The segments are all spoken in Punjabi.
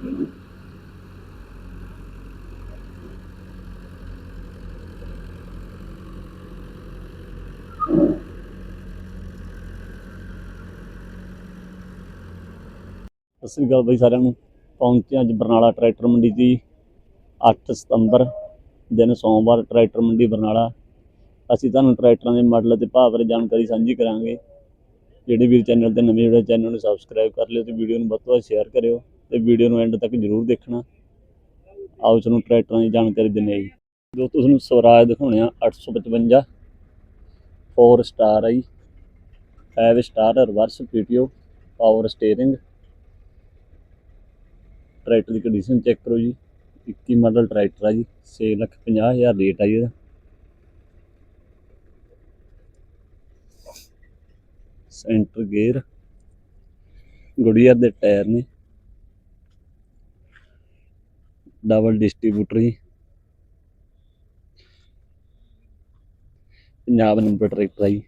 ਸਤਿ ਸ੍ਰੀ ਅਕਾਲ ਬਈ ਸਾਰਿਆਂ ਨੂੰ। ਪਹੁੰਚੇ ਅੱਜ ਬਰਨਾਲਾ ਟਰੈਕਟਰ ਮੰਡੀ ਦੀ 8 ਸਤੰਬਰ ਦਿਨ ਸੋਮਵਾਰ ਟਰੈਕਟਰ ਮੰਡੀ ਬਰਨਾਲਾ। ਅਸੀਂ ਤੁਹਾਨੂੰ ਟਰੈਕਟਰਾਂ ਦੇ ਮਾਡਲ ਅਤੇ ਭਾਅ ਬਾਰੇ ਜਾਣਕਾਰੀ ਸਾਂਝੀ ਕਰਾਂਗੇ। ਜਿਹੜੇ ਵੀਰ ਚੈਨਲ ਤੇ ਨਵੇਂ ਜਿਹੜੇ ਚੈਨਲ ਨੂੰ ਸਬਸਕ੍ਰਾਈਬ ਕਰ ਲਿਓ ਤੇ ਵੀਡੀਓ ਨੂੰ ਵੱਧ ਤੋਂ ਵੱਧ ਸ਼ੇਅਰ ਕਰਿਓ। ਤੇ ਵੀਡੀਓ ਨੂੰ ਐਂਡ ਤੱਕ ਜਰੂਰ ਦੇਖਣਾ। ਆਓ ਤੁਹਾਨੂੰ ਟਰੈਕਟਰਾਂ ਦੀ ਜਾਣਕਾਰੀ ਦਿੰਦੇ ਹਾਂ ਜੀ। ਜੋ ਤੁਹਾਨੂੰ ਸਵਰਾਜ ਦਿਖਾਉਣੇ ਆ 855 4 ਸਟਾਰ ਆ ਜੀ। 5 star reverse PTO power steering tractor ਦੀ ਕੰਡੀਸ਼ਨ ਚੈੱਕ ਕਰੋ ਜੀ। 21 ਮਾਡਲ ਟਰੈਕਟਰ ਆ ਜੀ। 6 ਲੱਖ 50 ਹਜ਼ਾਰ ਰੇਟ ਆ ਜੀ ਇਹਦਾ। ਸੈਂਟਰ ਗੇਅਰ ਗੁੜੀਅਰ ਦੇ ਟਾਇਰ ਨੇ। ਡਬਲ ਡਿਸਟ੍ਰੀਬਿਊਟਰ ਜੀ। ਪੰਜਾਬ ਨੰਬਰ ਟਰੈਕਟਰ ਆ ਜੀ।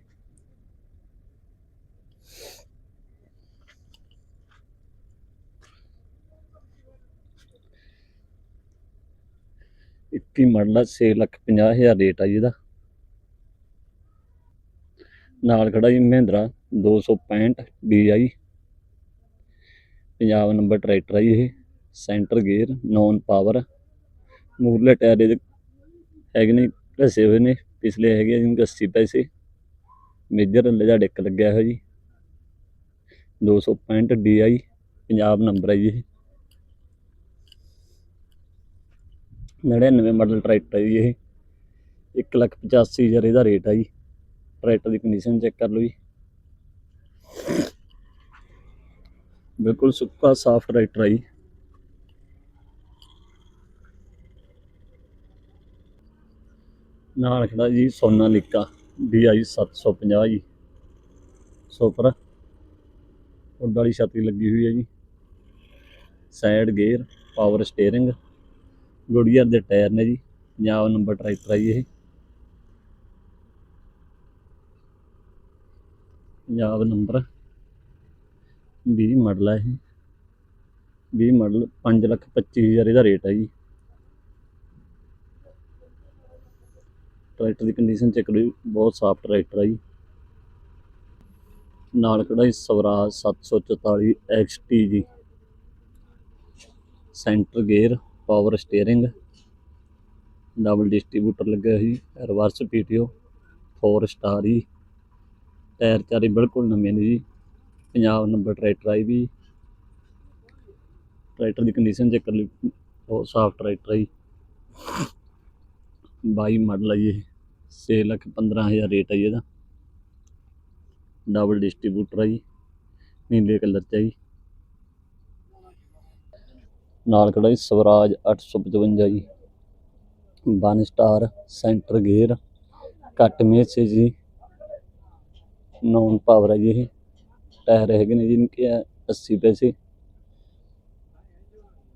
ਇੱਕੀ ਮਾਡਲ ਆ 6 ਲੱਖ 50 ਹਜ਼ਾਰ ਰੇਟ ਆ ਜੀ ਇਹਦਾ। ਨਾਲ ਖੜਾ ਜੀ Mahindra 265 DI Punjab number tractor ਆ ਜੀ ਇਹ। ਸੈਂਟਰ ਗੇਅਰ ਨੌਨ ਪਾਵਰ ਮੂਰਲੇ ਟਾਇਰ ਇਹਦੇ ਹੈਗੇ ਨੇ, ਘਸੇ ਹੋਏ ਨੇ, ਪਿਛਲੇ ਹੈਗੇ ਆ ਜੀ 80 ਪੈਸੇ। ਮੇਜਰ ਲੈ ਦਾ ਡਿੱਕ ਲੱਗਿਆ ਹੋਇਆ ਜੀ। 265 DI ਪੰਜਾਬ ਨੰਬਰ ਹੈ ਜੀ ਇਹ। 99 ਮਾਡਲ ਟਰੈਕਟਰ ਹੈ ਜੀ ਇਹ। 185000 ਇਹਦਾ ਰੇਟ ਹੈ ਜੀ। ਟਰੈਕਟਰ ਦੀ ਕੰਡੀਸ਼ਨ ਚੈੱਕ ਕਰ ਲਓ ਜੀ। ਬਿਲਕੁਲ ਸੁੱਕਾ, ਸਾਫ਼ ਟਰੈਕਟਰ ਹੈ ਜੀ। ਨਾਲ ਖੜਾ ਜੀ ਸੋਨਾਲੀਕਾ DI 750 ਜੀ। ਸੁਪਰ ਉੱਡ ਵਾਲੀ ਛਾਤੀ ਲੱਗੀ ਹੋਈ ਹੈ ਜੀ। Side gear power steering Goodyear ਦੇ ਟਾਇਰ ਨੇ ਜੀ, ਪੰਜਾਬ ਨੰਬਰ ਟਰੈਕਟਰ ਹੈ ਜੀ ਇਹ। ਪੰਜਾਬ ਨੰਬਰ 20 ਮਾਡਲ ਹੈ ਇਹ। 20 ਮਾਡਲ 5 ਲੱਖ 25000 ਇਹਦਾ ਰੇਟ ਹੈ ਜੀ। ਟਰੈਕਟਰ ਦੀ ਕੰਡੀਸ਼ਨ ਚੈੱਕ ਕਰੋ। ਜੀ ਬਹੁਤ ਸਾਫ਼ ਟਰੈਕਟਰ ਆ ਜੀ। ਨਾਲ ਖੜਾ ਜੀ ਸਵਰਾਜ 744 XT ਜੀ। Centre gear power steering double distributor ਲੱਗਿਆ ਹੋਇਆ ਜੀ ਰਿਵਰਸ ਪੀਟੀਓ 4 ਸਟਾਰ ਜੀ। ਟਾਇਰ ਚਾਰੇ ਬਿਲਕੁਲ ਨਵੇਂ ਨੇ ਜੀ। ਪੰਜਾਬ ਨੰਬਰ ਟਰੈਕਟਰ ਆਈ ਵੀ। ਟਰੈਕਟਰ ਦੀ ਕੰਡੀਸ਼ਨ ਚੈੱਕ ਕਰ ਲਈ। ਬਹੁਤ ਸਾਫ਼ ਟਰੈਕਟਰ ਹੈ ਜੀ। 22 ਮਾਡਲ ਆ ਜੀ ਇਹ। 6 ਲੱਖ 15000 ਰੇਟ ਆ ਜੀ ਇਹਦਾ। ਡਬਲ ਡਿਸਟ੍ਰੀਬਿਊਟਰ ਆ ਜੀ। ਨੀਲੇ ਕਲਰ ਚ ਹੈ ਜੀ। ਨਾਲ ਖੜਾ ਜੀ ਸਵਰਾਜ 855 ਜੀ। ਵਨ ਸਟਾਰ ਸੈਂਟਰ ਗੇਅਰ ਕੱਟ ਮੇਸੇ ਜੀ। ਨੌਨ ਪਾਵਰ ਹੈ ਜੀ ਇਹ। ਟਾਇਰ ਹੈਗੇ ਨੇ ਜੀ ਕਿ 80 ਪੈਸੇ।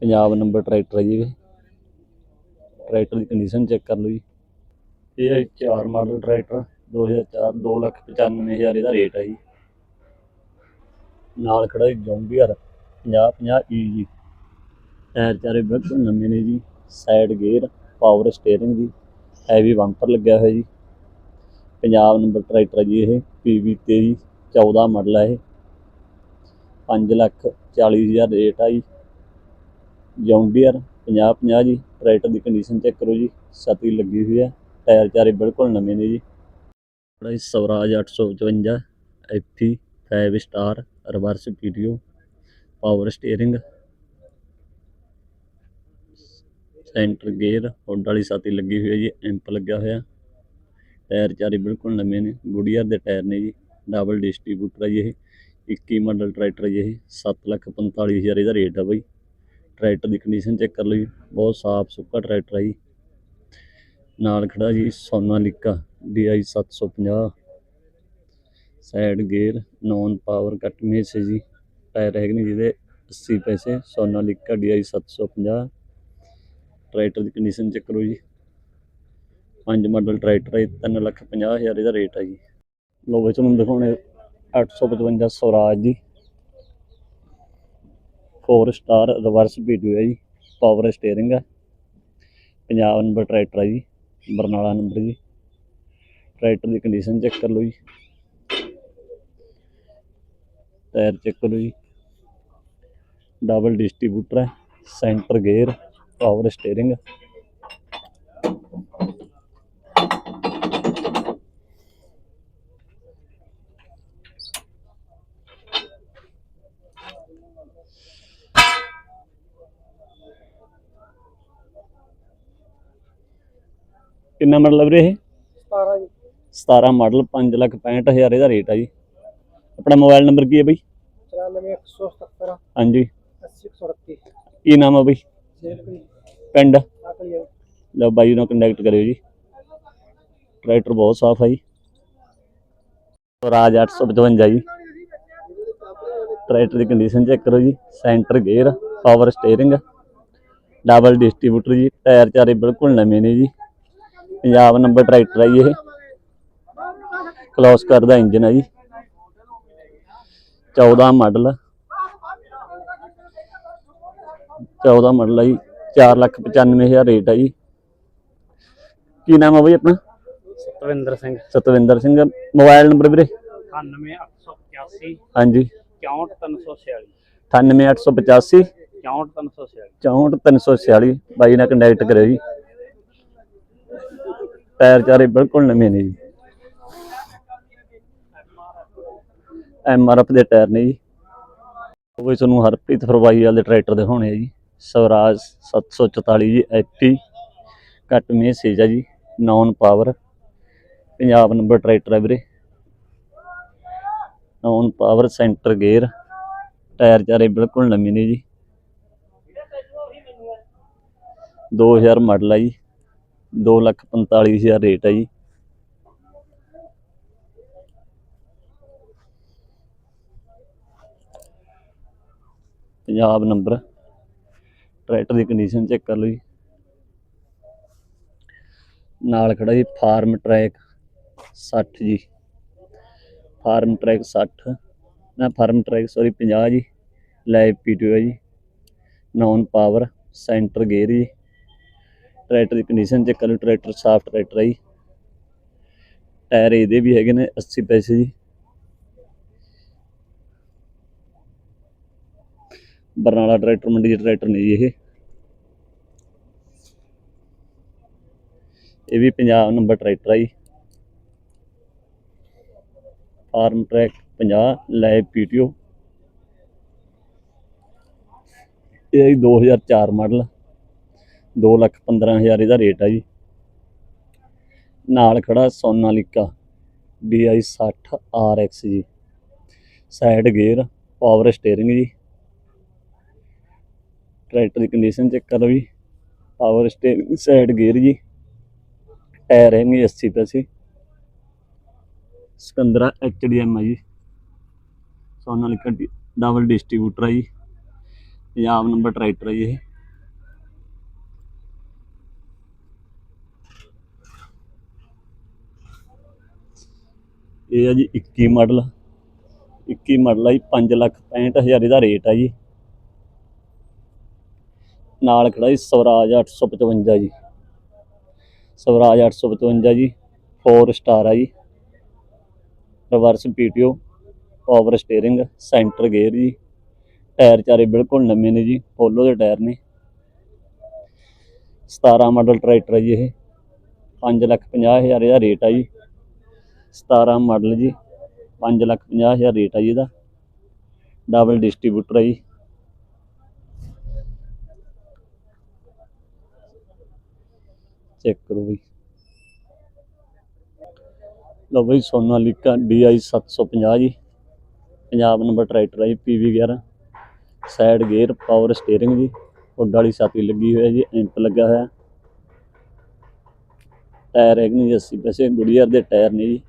ਪੰਜਾਬ ਨੰਬਰ ਟਰੈਕਟਰ ਹੈ ਜੀ ਇਹ। ਟਰੈਕਟਰ ਦੀ ਕੰਡੀਸ਼ਨ ਚੈੱਕ ਕਰ ਲਓ ਜੀ ਇਹ ਹੈ ਚਾਰ ਮਾਡਲ ਟਰੈਕਟਰ 2004 2 ਲੱਖ 95000 ਇਹਦਾ ਰੇਟ ਹੈ ਜੀ। ਨਾਲ ਖੜਾ ਜੀ ਜੌਂਡੀਅਰ 50 50 ਈ ਜੀ ਟਾਇਰ ਚਾਰੇ ਬਿਲਕੁਲ ਨਵੇਂ ਨੇ ਜੀ ਸਾਈਡ ਗੇਅਰ ਪਾਵਰ ਸਟੀਅਰਿੰਗ ਜੀ ਹੈਵੀ ਬੰਪਰ ਲੱਗਿਆ ਹੋਇਆ ਜੀ। ਪੰਜਾਬ ਨੰਬਰ ਟਰੈਕਟਰ ਹੈ ਜੀ ਇਹ, ਪੀਵੀ 23 14 ਮਾਡਲ ਹੈ ਇਹ। 5 ਲੱਖ 40 ਹਜ਼ਾਰ ਰੇਟ ਆ ਜੀ। ਜੌਂਡੀਅਰ 50 50 ਜੀ, ਟਰੈਕਟਰ ਦੀ ਕੰਡੀਸ਼ਨ ਚੈੱਕ ਕਰੋ ਜੀ ਛਤਰੀ ਲੱਗੀ ਹੋਈ ਹੈ ਟਾਇਰ ਚਾਰੇ ਬਿਲਕੁਲ ਨਵੇਂ ਨੇ ਜੀ। ਬੜਾ ਜੀ Swaraj 855 FE 5 star, reverse PTO power steering, centre gear, hood ਵਾਲੀ ਛਾਤੀ ਲੱਗੀ ਹੋਈ ਹੈ ਜੀ, ਐਂਪ ਲੱਗਿਆ ਹੋਇਆ। ਟਾਇਰ ਚਾਰੇ ਬਿਲਕੁਲ ਨਵੇਂ ਨੇ ਗੁੜੀਅਰ ਦੇ ਟਾਇਰ ਨੇ ਜੀ, ਡਬਲ ਡਿਸਟ੍ਰੀਬਿਊਟਰ ਹੈ ਜੀ ਇਹ 21 ਮਾਡਲ ਟਰੈਕਟਰ ਹੈ ਜੀ ਇਹ 7 ਲੱਖ 45000 ਇਹਦਾ ਰੇਟ ਹੈ ਬਈ। ਟਰੈਕਟਰ ਦੀ ਕੰਡੀਸ਼ਨ ਚੈੱਕ ਕਰ ਲਓ ਜੀ ਬਹੁਤ ਸਾਫ਼ ਸੁੱਕਾ ਟਰੈਕਟਰ ਹੈ ਜੀ। ਨਾਲ ਖੜਾ ਜੀ Sonalika DI 750 side gear non power cut ਮੇਸ ਹੈ ਜੀ। ਟਾਇਰ ਹੈਗੇ ਨੇ ਜਿਹਦੇ 80 ਪੈਸੇ ਸੋਨਾਲੀਕਾ DI 750 ਟਰੈਕਟਰ ਦੀ ਕੰਡੀਸ਼ਨ ਚੈੱਕ ਕਰੋ ਜੀ। ਪੰਜ ਮਾਡਲ ਟਰੈਕਟਰ ਹੈ 3 ਲੱਖ 50 ਹਜ਼ਾਰ ਇਹਦਾ ਰੇਟ ਹੈ ਜੀ। ਲੋ ਵਿੱਚ ਤੁਹਾਨੂੰ ਦਿਖਾਉਣੇ 855 ਸਵਰਾਜ ਜੀ। 4 ਸਟਾਰ ਰਿਵਰਸ ਵੀਡੀਓ ਹੈ ਜੀ ਪਾਵਰ ਸਟੀਅਰਿੰਗ ਹੈ। ਪੰਜਾਬ ਨੰਬਰ ਟਰੈਕਟਰ ਹੈ ਜੀ, ਬਰਨਾਲਾ ਨੰਬਰ ਜੀ। ਟਰੈਕਟਰ ਦੀ ਕੰਡੀਸ਼ਨ ਚੈੱਕ ਕਰ ਲਓ ਜੀ। ਟਾਇਰ ਚੈੱਕ ਕਰੋ ਜੀ। ਡਬਲ ਡਿਸਟ੍ਰੀਬਿਊਟਰ ਹੈ ਸੈਂਟਰ ਗੇਅਰ ਪਾਵਰ ਸਟੀਅਰਿੰਗ ਕਿੰਨਾ ਮਾਡਲ ਹੈ ਵੀਰੇ ਇਹ? 17 ਜੀ। 17 ਮਾਡਲ 5 ਲੱਖ 65000 ਇਹਦਾ ਰੇਟ ਆ ਜੀ। ਆਪਣਾ ਮੋਬਾਈਲ ਨੰਬਰ ਕੀ ਹੈ ਬਈ? 94177 ਹਾਂਜੀ। 80138 ਕੀ ਨਾਮ ਆ ਬਈ? ਪਿੰਡ? ਲਓ ਬਾਈ ਨਾਲ ਕੰਟੈਕਟ ਕਰਿਓ ਜੀ। ਟਰੈਕਟਰ ਬਹੁਤ ਸਾਫ਼ ਆ ਜੀ। ਰਾਜ 855 ਜੀ। ਟਰੈਕਟਰ ਦੀ ਕੰਡੀਸ਼ਨ ਚੈੱਕ ਕਰੋ ਜੀ। Centre gear power steering double distributor ਜੀ। ਟਾਇਰ ਚਾਰੇ ਬਿਲਕੁਲ ਨਵੇਂ ਨੇ ਜੀ। ਪੰਜਾਬ ਨੰਬਰ ਟਰੈਕਟਰ ਆ ਜੀ ਇਹ। ਕਲੋਸ ਕਰਦਾ ਇੰਜਨ ਹੈ ਜੀ। 14 ਮਾਡਲ। 14 ਮਾਡਲ ਹੈ ਜੀ। 495000 ਰੇਟ ਹੈ ਜੀ। ਕੀ ਨਾਮ ਹੈ ਬਈ ਆਪਣਾ? ਸਤਵਿੰਦਰ ਸਿੰਘ। ਸਤਵਿੰਦਰ ਸਿੰਘ। ਮੋਬਾਈਲ ਨੰਬਰ ਵੀਰੇ? 98885 ਹਾਂਜੀ। 64346 98885 64346 64346 ਬਾਈ ਨਾਲ ਕੰਟੈਕਟ ਕਰਿਓ ਜੀ। ਟਾਇਰ ਚਾਰੇ ਬਿਲਕੁਲ ਨਵੇਂ ਨੇ ਜੀ। ਐਮ ਆਰ ਐਫ ਦੇ ਟਾਇਰ ਨੇ ਜੀ। ਉਹ ਤੁਹਾਨੂੰ ਹਰਪ੍ਰੀਤ ਫਰਵਾਈ ਵਾਲੇ ਟਰੈਕਟਰ ਦਿਖਾਉਣੇ ਆ ਜੀ। ਸਵਰਾਜ 744 ਜੀ, ਐਪੀ, ਘੱਟ ਮੈਸੇਜ ਆ ਜੀ, non power. Punjab number tractor ਹੈ ਵੀਰੇ। Non power centre gear. Tyre ਚਾਰੇ ਬਿਲਕੁਲ ਨਵੇਂ ਨੇ ਜੀ। 2000 ਮਾਡਲ ਆ ਜੀ। 245000 ਰੇਟ ਹੈ ਜੀ। ਪੰਜਾਬ ਨੰਬਰ, ਟਰੈਕਟਰ ਦੀ ਕੰਡੀਸ਼ਨ ਚੈੱਕ ਕਰ ਲਓ ਜੀ। ਨਾਲ ਖੜਾ ਜੀ ਫਾਰਮ ਟਰੈਕ 60 ਜੀ। ਫਾਰਮ ਟਰੈਕ 60 ਨਾ ਫਾਰਮ ਟਰੈਕ ਸੌਰੀ 50 ਜੀ। ਲਾਈਵ ਪੀਟੀਓ ਹੈ ਜੀ। ਨੌਨ ਪਾਵਰ ਸੈਂਟਰ ਗੇਅਰ ਜੀ। ਟਰੈਕਟਰ ਦੀ ਕੰਡੀਸ਼ਨ ਚੈੱਕ ਕਰੋ ਟਰੈਕਟਰ ਸਾਫ਼ ਟਰੈਕਟਰ ਹੈ ਜੀ। ਟਾਇਰ ਇਹਦੇ ਵੀ ਹੈਗੇ ਨੇ 80 ਪੈਸੇ ਜੀ। ਬਰਨਾਲਾ ਟਰੈਕਟਰ ਮੰਡੀ ਦੇ ਟਰੈਕਟਰ ਨੇ ਜੀ ਇਹ। ਇਹ ਵੀ ਪੰਜਾਬ ਨੰਬਰ ਟਰੈਕਟਰ ਆ ਜੀ। Farmtrac 50 live PTO. ਇਹ 2004 ਮਾਡਲ। 2 ਲੱਖ 15 ਹਜ਼ਾਰ ਇਹਦਾ ਰੇਟ ਆ ਜੀ। ਨਾਲ ਖੜਾ ਸੋਨਾਲੀਕਾ BI 60 RX ਜੀ। ਸਾਈਡ ਗੇਅਰ ਪਾਵਰ ਸਟੀering ਜੀ। ਟਰੈਕਟਰ ਦੀ ਕੰਡੀਸ਼ਨ ਚੈੱਕ ਕਰੋ ਜੀ। ਪਾਵਰ ਸਟੀering ਸਾਈਡ ਗੇਅਰ ਜੀ। ਟਾਇਰ ਹੈਗੇ 80 ਪੈਸੇ। ਸਕੰਦਰਾ HDM ਆ ਜੀ। ਸੋਨਾਲੀਕਾ ਡਬਲ ਡਿਸਟ੍ਰੀਬਿਊਟਰ ਆ ਜੀ। ਪੰਜਾਬ ਨੰਬਰ ਟਰੈਕਟਰ ਆ ਜੀ ਇਹ। ਇਹ ਆ ਜੀ 21 ਮਾਡਲ। 21 ਮਾਡਲ ਆ ਜੀ 5 ਲੱਖ 65000 ਇਹਦਾ ਰੇਟ ਆ ਜੀ। ਨਾਲ ਖੜਾ ਜੀ ਸਵਰਾਜ 855 ਜੀ। ਸਵਰਾਜ 855 ਜੀ 4 ਸਟਾਰ ਆ ਜੀ। Reverse PTO power steering centre gear ਜੀ। ਟਾਇਰ ਚਾਰੇ ਬਿਲਕੁਲ ਨਵੇਂ ਨੇ ਜੀ ਪੋਲੋ ਦੇ ਟਾਇਰ ਨੇ। 17 ਮਾਡਲ ਟਰੈਕਟਰ ਹੈ ਜੀ ਇਹ। 5 ਲੱਖ ਪੰਜਾਹ ਹਜ਼ਾਰ ਦਾ ਰੇਟ ਆ ਜੀ। 17 ਮਾਡਲ ਜੀ 5 ਲੱਖ 50000 ਰੇਟ ਆ ਜੀ ਇਹਦਾ। ਡਬਲ ਡਿਸਟ੍ਰੀਬਿਊਟਰ ਹੈ ਜੀ। ਚੈੱਕ ਕਰੋ ਬਈ। ਲਓ ਬਈ ਸੋਨਾਲੀਕਾ DI 750 ਜੀ। ਪੰਜਾਬ ਨੰਬਰ ਟਰੈਕਟਰ ਆ ਜੀ PV 11 side gear power steering ਜੀ। ਉੱਡ ਵਾਲੀ ਛਾਤੀ ਲੱਗੀ ਹੋਈ ਹੈ ਜੀ ਐਂਪ ਲੱਗਾ ਹੋਇਆ। ਟਾਇਰ ਹੈਗੇ ਨੇ ਜੀ 80 ਪੈਸੇ ਗੁੜੀਅਰ ਦੇ ਟਾਇਰ ਨੇ ਜੀ।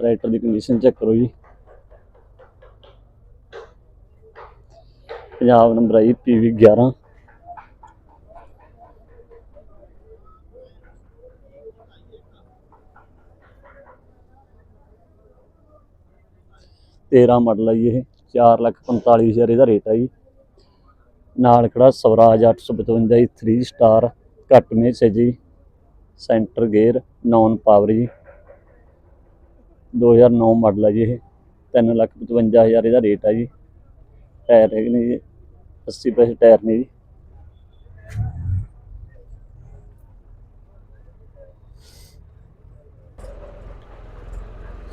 ਟਰੈਕਟਰ ਦੀ ਕੰਡੀਸ਼ਨ ਚੈੱਕ ਕਰੋ ਜੀ। ਪੰਜਾਬ ਨੰਬਰ ਆਈ ਜੀ PV 11 13 ਮਾਡਲ ਹੈ ਜੀ ਇਹ 445000 ਇਹਦਾ ਰੇਟ ਆ ਜੀ। ਨਾਲ ਖੜਾ ਸਵਰਾਜ 855 ਜੀ 3 ਸਟਾਰ ਘੱਟ ਮੇਸ ਹੈ ਜੀ। ਸੈਂਟਰ ਗੇਅਰ ਨੌਨ ਪਾਵਰ ਜੀ। 2009 ਮਾਡਲ ਹੈ ਜੀ ਇਹ। 355000 ਇਹਦਾ ਰੇਟ ਹੈ ਜੀ। ਟਾਇਰ ਹੈਗੇ ਨੇ ਜੀ। 80 ਪੈਸੇ ਟਾਇਰ ਨੇ ਜੀ।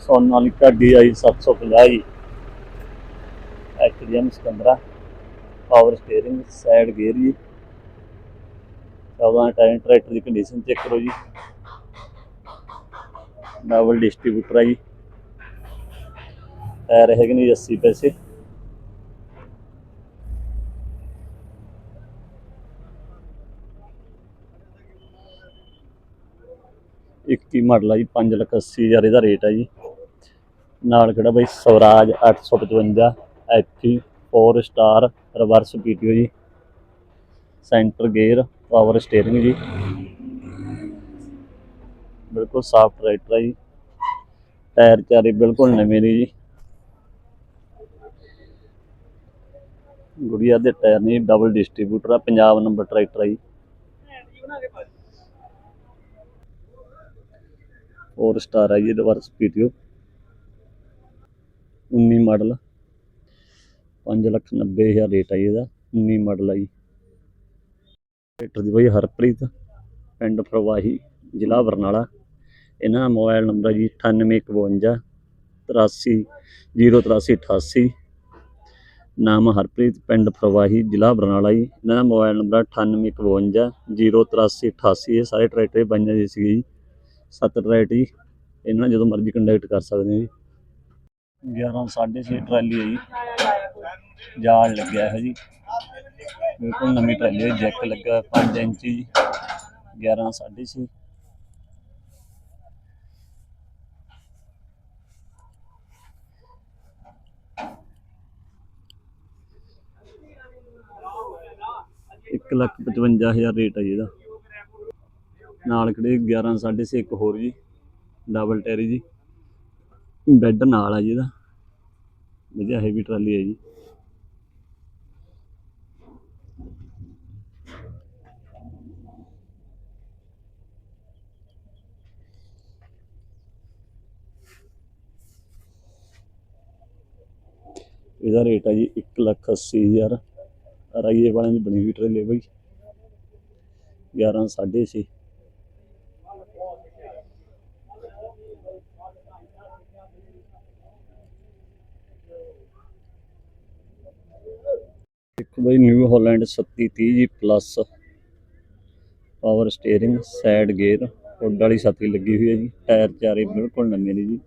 ਸੋਨਾਲੀਕਾ DI 750 ਜੀ ਐਕਟੀਐਮ 15 ਪਾਵਰ ਸਟੀਅਰਿੰਗ ਸਾਈਡ ਗੇਅਰ ਜੀ। 14 ਟਾਇਰ ਟਰੈਕਟਰ ਦੀ ਕੰਡੀਸ਼ਨ ਚੈੱਕ ਕਰੋ ਜੀ। ਡਬਲ ਡਿਸਟ੍ਰੀਬਿਊਟਰ ਆ ਜੀ। ਟਾਇਰ ਹੈਗੇ ਨੇ ਜੀ 80 ਪੈਸੇ। ਇੱਕੀ ਮਾਡਲ ਆ ਜੀ 5 ਲੱਖ 80 ਹਜ਼ਾਰ ਇਹਦਾ ਰੇਟ ਆ ਜੀ। ਨਾਲ ਕਿਹੜਾ ਬਾਈ, Swaraj 855 FE 4 star reverse PTO ਜੀ। ਸੈਂਟਰ ਗੇਅਰ ਪਾਵਰ ਸਟੀਅਰਿੰਗ ਜੀ। ਬਿਲਕੁਲ ਸਾਫ਼ ਟਰੈਕਟਰ ਆ ਜੀ। ਟਾਇਰ ਚਾਰੇ ਬਿਲਕੁਲ ਨਵੇਂ ਨੇ ਜੀ। ਗੁੜੀਆ ਦੇ ਟਾਇਰ ਨੇ ਡਬਲ ਡਿਸਟ੍ਰੀਬਿਊਟਰ ਆ, ਪੰਜਾਬ ਨੰਬਰ ਟਰੈਕਟਰ ਆ ਜੀ। ਫੋਰ ਸਟਾਰ ਹੈ ਜੀ ਰਿਵਰਸ ਪੀਟੀਓ 19 ਮਾਡਲ 5 ਲੱਖ 90 ਹਜ਼ਾਰ ਰੇਟ ਆ ਜੀ ਇਹਦਾ 19 ਮਾਡਲ ਆ ਜੀ। ਟਰੈਕਟਰ ਦੀ ਬਈ ਹਰਪ੍ਰੀਤ, ਪਿੰਡ ਫਰਵਾਹੀ, ਜ਼ਿਲ੍ਹਾ ਬਰਨਾਲਾ। ਇਹਨਾਂ ਦਾ ਮੋਬਾਈਲ ਨੰਬਰ ਹੈ ਜੀ 9851 83 08388 ਨਾਮ ਹਰਪ੍ਰੀਤ, ਪਿੰਡ ਫਰਵਾਹੀ ਜ਼ਿਲ੍ਹਾ ਬਰਨਾਲਾ ਜੀ। ਇਹਨਾਂ ਦਾ ਮੋਬਾਈਲ ਨੰਬਰ 9851 08388 ਇਹ ਸਾਰੇ ਟਰੈਕਟਰ ਪੰਜਾਂ ਦੇ ਸੀਗੇ ਜੀ। ਸੱਤ ਟਰੈਕਟ ਜੀ ਇਹਨਾਂ ਨਾਲ ਜਦੋਂ ਮਰਜ਼ੀ ਕੰਟੈਕਟ ਕਰ ਸਕਦੇ ਹੋ ਜੀ। 11 6.5 ਟਰਾਲੀ ਹੈ ਜੀ। ਜਾਲ ਲੱਗਿਆ ਹੈ ਜੀ। ਬਿਲਕੁਲ ਨਵੀਂ ਟਰਾਲੀ ਹੈ ਜੈਕ ਲੱਗਾ 5 ਇੰਚ ਜੀ। 11 6.5 ਇੱਕ ਲੱਖ ਪਚਵੰਜਾ ਹਜ਼ਾਰ ਰੇਟ ਹੈ ਜੀ ਇਹਦਾ। ਨਾਲ ਖੜੇ 11 6.5 ਇੱਕ ਹੋਰ ਜੀ ਡਬਲ ਟੈਰੀ ਜੀ। ਬੈੱਡ ਨਾਲ ਆ ਜੀ ਇਹਦਾ। ਵਧੀਆ ਹੈਵੀ ਟਰਾਲੀ ਹੈ ਜੀ। ਇਹਦਾ ਰੇਟ ਹੈ ਜੀ 1 ਲੱਖ 80 ਹਜ਼ਾਰ। ਰਾਈਏ ਵਾਲਿਆਂ ਦੀ ਬਣੀ ਹੋਈ ਟਰੇਲੇ ਬਈ। 11 6.5 ਇੱਕ ਬਈ ਨਿਊ ਹਾਲੈਂਡ 3730 ਜੀ plus power steering side gear hood ਵਾਲੀ ਸਾਥੀ ਲੱਗੀ ਹੋਈ ਹੈ ਜੀ। ਟਾਇਰ ਚਾਰੇ ਬਿਲਕੁਲ ਨਵੇਂ ਨੇ ਜੀ।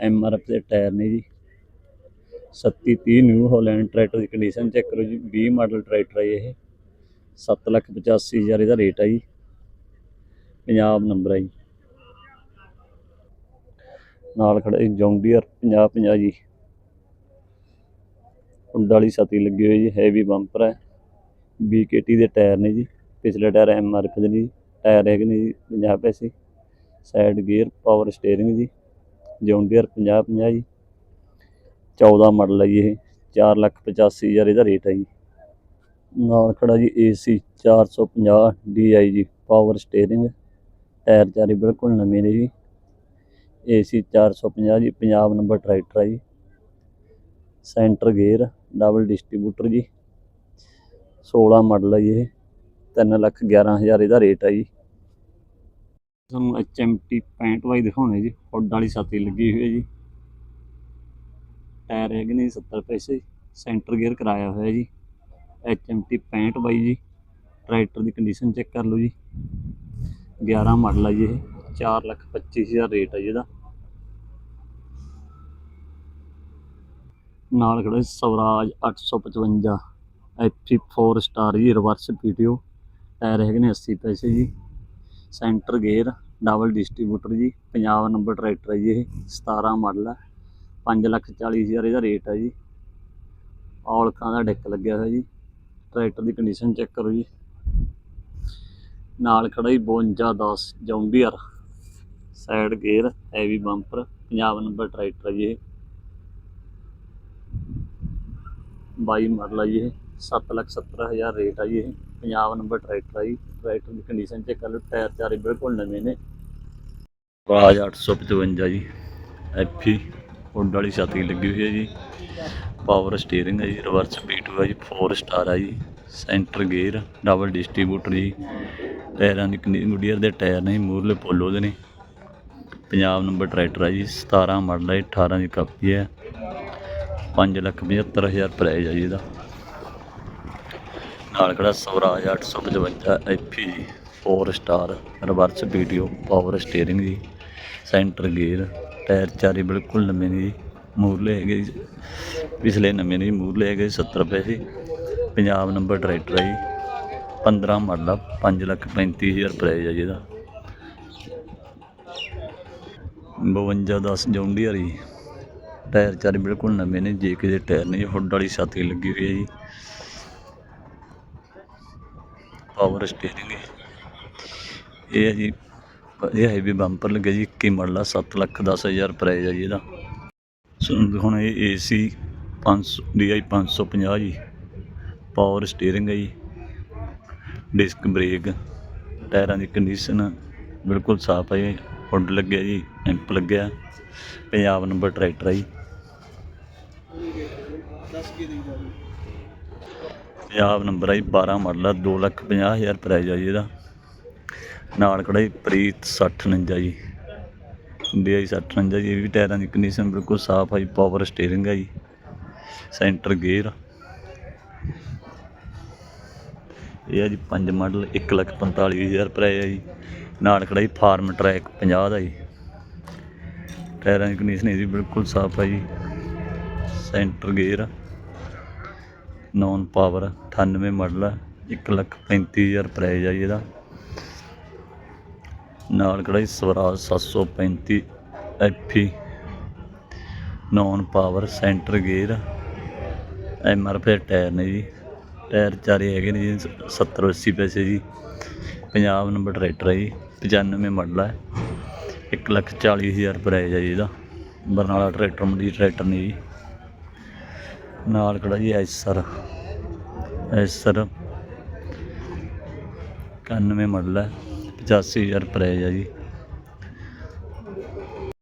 ਐਮ ਆਰ ਐਫ ਦੇ ਟਾਇਰ ਨੇ ਜੀ। 3730 ਨਿਊ ਹਾਲੈਂਡ ਟਰੈਕਟਰ ਦੀ ਕੰਡੀਸ਼ਨ ਚੈੱਕ ਕਰੋ ਜੀ 20 ਮਾਡਲ ਟਰੈਕਟਰ ਹੈ ਇਹ। 7 ਲੱਖ 85 ਹਜ਼ਾਰ ਇਹਦਾ ਰੇਟ ਹੈ ਜੀ। ਪੰਜਾਬ ਨੰਬਰ ਹੈ ਜੀ। ਨਾਲ ਖੜਾ ਜੀ ਜੌਂਡੀਅਰ 50 50 ਜੀ। ਹੁੱਡ ਵਾਲੀ ਛਾਤੀ ਲੱਗੀ ਹੋਈ ਜੀ ਹੈਵੀ ਬੰਪਰ ਹੈ ਬੀਕੇਟੀ ਦੇ ਟਾਇਰ ਨੇ ਜੀ, ਪਿਛਲੇ ਟਾਇਰ ਐਮ ਆਰ ਐਫ ਦੇ ਨੇ ਜੀ, ਟਾਇਰ ਹੈਗੇ ਨੇ ਜੀ 50 ਪੈਸੇ। ਸਾਈਡ ਗੇਅਰ ਪਾਵਰ ਸਟੀਅਰਿੰਗ ਜੀ। ਜੌਂਡੀਅਰ 50 50 ਜੀ। 14 ਮਾਡਲ ਹੈ ਜੀ ਇਹ 4 ਲੱਖ 85 ਹਜ਼ਾਰ ਇਹਦਾ ਰੇਟ ਹੈ ਜੀ। ਨਾਲ ਖੜਾ ਜੀ AC 450 DI ਜੀ ਪਾਵਰ ਸਟੀਅਰਿੰਗ ਟਾਇਰ ਚਾਰੇ ਬਿਲਕੁਲ ਨਵੇਂ ਨੇ ਜੀ। AC 450 ਜੀ, ਪੰਜਾਬ ਨੰਬਰ ਟਰੈਕਟਰ ਹੈ ਜੀ। ਸੈਂਟਰ ਗੇਅਰ ਡਬਲ ਡਿਸਟ੍ਰੀਬਿਊਟਰ ਜੀ। 16 ਮਾਡਲ ਹੈ ਜੀ ਇਹ 3 ਲੱਖ 11 ਹਜ਼ਾਰ ਇਹਦਾ ਰੇਟ ਹੈ ਜੀ। ਤੁਹਾਨੂੰ HMT 65 ਵਾਈ ਦਿਖਾਉਣੇ ਜੀ ਹੁੱਡ ਵਾਲੀ ਛਾਤੀ ਲੱਗੀ ਹੋਈ ਹੈ ਜੀ। ਟਾਇਰ ਹੈਗੇ ਨੇ 70 ਪੈਸੇ। ਸੈਂਟਰ ਗੇਅਰ ਕਰਾਇਆ ਹੋਇਆ ਜੀ। HMT 65 ਬਾਈ ਜੀ। ਟਰੈਕਟਰ ਦੀ ਕੰਡੀਸ਼ਨ ਚੈੱਕ ਕਰ ਲਓ ਜੀ। 11 ਮਾਡਲ ਹੈ ਜੀ ਇਹ। 4 ਲੱਖ 25 ਹਜ਼ਾਰ ਰੇਟ ਹੈ ਜੀ ਇਹਦਾ। ਨਾਲ ਖੜਾ ਜੀ ਸਵਰਾਜ 855 ਐਫੀ 4 ਸਟਾਰ ਜੀ ਰਿਵਰਸ ਪੀਟੀਓ ਟਾਇਰ ਹੈਗੇ ਨੇ 80 ਪੈਸੇ ਜੀ। ਸੈਂਟਰ ਗੇਅਰ ਡਬਲ ਡਿਸਟ੍ਰੀਬਿਊਟਰ ਜੀ। ਪੰਜਾਬ ਨੰਬਰ ਟਰੈਕਟਰ ਹੈ ਜੀ ਇਹ। 17 ਮਾਡਲ ਹੈ 5 ਲੱਖ 40 ਹਜ਼ਾਰ ਇਹਦਾ ਰੇਟ ਹੈ ਜੀ। ਔਲਕਾਂ ਦਾ ਡੈਕ ਲੱਗਿਆ ਹੋਇਆ ਜੀ। ਟਰੈਕਟਰ ਦੀ ਕੰਡੀਸ਼ਨ ਚੈੱਕ ਕਰੋ ਜੀ। ਨਾਲ ਖੜਾ ਜੀ 52 10 John Deere side gear heavy bumper Punjab number tractor ਹੈ ਜੀ ਇਹ। 22 ਮਾਡਲ ਆ ਜੀ ਇਹ। 770000 ਰੇਟ ਆ ਜੀ ਇਹ। ਪੰਜਾਬ ਨੰਬਰ ਟਰੈਕਟਰ ਆ ਜੀ। ਟਰੈਕਟਰ ਦੀ ਕੰਡੀਸ਼ਨ ਚੈੱਕ ਕਰ ਲਓ। ਟਾਇਰ ਚਾਰੇ ਬਿਲਕੁਲ ਨਵੇਂ ਨੇ। ਰਾਜ 855 ਜੀ। ਐਫੀ ਉੱਡ ਵਾਲੀ ਛਾਤੀ ਲੱਗੀ ਹੋਈ ਹੈ ਜੀ। ਪਾਵਰ ਸਟੀਅਰਿੰਗ ਹੈ ਜੀ ਰਿਵਰਸ B2 ਹੈ ਜੀ 4 ਸਟਾਰ ਆ ਜੀ ਸੈਂਟਰ ਗੇਅਰ ਡਬਲ ਡਿਸਟ੍ਰੀਬਿਊਟਰ ਜੀ। ਟਾਇਰਾਂ ਦੀ ਗੁਡੀਅਰ ਦੇ ਟਾਇਰ ਨੇ ਮੂਰਲੇ ਪੋਲੋ ਦੇ ਨੇ। ਪੰਜਾਬ ਨੰਬਰ ਟਰੈਕਟਰ ਹੈ ਜੀ 17 ਮਾਡਲ ਹੈ 18 ਦੀ ਕਾਪੀ ਹੈ। 5 ਲੱਖ 75000 ਪ੍ਰਾਈਜ਼ ਹੈ ਜੀ ਇਹਦਾ। ਨਾਲ ਖੜਾ ਸਵਰਾਜ 855 ਐਫੀ ਜੀ 4 star reverse video power steering ਜੀ ਸੈਂਟਰ ਗੇਅਰ ਟਾਇਰ ਚਾਰੇ ਬਿਲਕੁਲ ਨਵੇਂ ਨੇ ਜੀ ਮੂਰਲੇ ਹੈਗੇ ਜੀ। ਪਿਛਲੇ ਨਵੇਂ ਨੇ ਜੀ ਮੂਰਲੇ ਹੈਗੇ 70 ਰੁਪਏ ਸੀ ਪੰਜਾਬ ਨੰਬਰ ਟਰੈਕਟਰ ਹੈ ਜੀ 15 ਮਾਡਲ ਆ 5 ਲੱਖ 35000 ਪ੍ਰਾਈਜ਼ ਹੈ ਜੀ ਇਹਦਾ। 52 10 ਜੌਂਡੀਅਰ ਜੀ। ਟਾਇਰ ਚਾਰੇ ਬਿਲਕੁਲ ਨਵੇਂ ਨੇ, ਜੇ ਕਿਸੇ ਟਾਇਰ ਨੇ ਹੁੱਡ ਵਾਲੀ ਛਾਤੀ ਲੱਗੀ ਹੋਈ ਹੈ ਜੀ। ਪਾਵਰ ਸਟੀਅਰਿੰਗ ਇਹ ਹੈ ਜੀ ਇਹ ਹੈਵੀ ਬੰਪਰ ਲੱਗਿਆ ਜੀ 21 ਮਾਡਲ ਆ 7 ਲੱਖ 10000 ਪ੍ਰਾਈਜ਼ ਆ ਜੀ ਇਹਦਾ। ਸੋ ਹੁਣ ਇਹ ਏਸੀ 500 DI 550 ਜੀ। ਪਾਵਰ ਸਟੀਅਰਿੰਗ ਹੈ ਜੀ। ਡਿਸਕ ਬ੍ਰੇਕ ਟਾਇਰਾਂ ਦੀ ਕੰਡੀਸ਼ਨ ਬਿਲਕੁਲ ਸਾਫ਼ ਹੈ ਜੀ। ਹੁੱਡ ਲੱਗਿਆ ਜੀ ਐਂਪ ਲੱਗਿਆ। ਪੰਜਾਬ ਨੰਬਰ ਟਰੈਕਟਰ ਹੈ ਜੀ। ਪੰਜਾਬ ਨੰਬਰ ਹੈ ਜੀ 12 ਮਾਡਲ ਆ 2 ਲੱਖ 50 ਹਜ਼ਾਰ ਪ੍ਰਾਈਜ਼ ਆ ਜੀ ਇਹਦਾ। ਨਾਲ ਖੜਾ ਜੀ, ਪ੍ਰੀਤ 6049 ਜੀ। ਇੰਡੀਆ 6049 ਜੀ, ਇਹ ਵੀ ਟਾਇਰਾਂ ਦੀ ਕੰਡੀਸ਼ਨ ਬਿਲਕੁਲ ਸਾਫ਼ ਹੈ ਜੀ ਪਾਵਰ ਸਟੀਅਰਿੰਗ ਹੈ ਜੀ ਸੈਂਟਰ ਗੇਅਰ ਇਹ ਆ ਜੀ 5 ਮਾਡਲ 1 ਲੱਖ 45 ਹਜ਼ਾਰ ਪ੍ਰਾਈਜ਼ ਹੈ ਜੀ। ਨਾਲ ਖੜਾ ਜੀ ਫਾਰਮ ਟਰੈਕ 50 ਦਾ ਜੀ। ਟਾਇਰਾਂ ਦੀ ਕੰਡੀਸ਼ਨ ਇਹਦੀ ਬਿਲਕੁਲ ਸਾਫ਼ ਹੈ ਜੀ। Centre gear non power 98 model ਹੈ 1 ਲੱਖ 35000 ਪ੍ਰਾਈਜ਼ ਆ ਜੀ ਇਹਦਾ। ਨਾਲ ਕਿਹੜਾ ਜੀ Swaraj 735 FE non power centre gear M R P tyre ਨੇ ਜੀ। ਟਾਇਰ ਚਾਰੇ ਹੈਗੇ ਨੇ ਜੀ 70 80 ਪੈਸੇ ਜੀ। ਪੰਜਾਬ ਨੰਬਰ ਟਰੈਕਟਰ ਹੈ ਜੀ 95 ਮਾਡਲ ਹੈ। 1 ਲੱਖ 40 ਹਜ਼ਾਰ ਪ੍ਰਾਈਜ਼ ਹੈ ਜੀ ਇਹਦਾ। ਬਰਨਾਲਾ ਟਰੈਕਟਰ ਮੰਡੀ ਟਰੈਕਟਰ ਨੇ ਜੀ। ਨਾਲ ਖੜਾ ਜੀ ਐਸਰ ਐਸਰ 91 ਮਾਡਲ ਹੈ। 85000 ਪ੍ਰਾਈਜ਼ ਹੈ ਜੀ।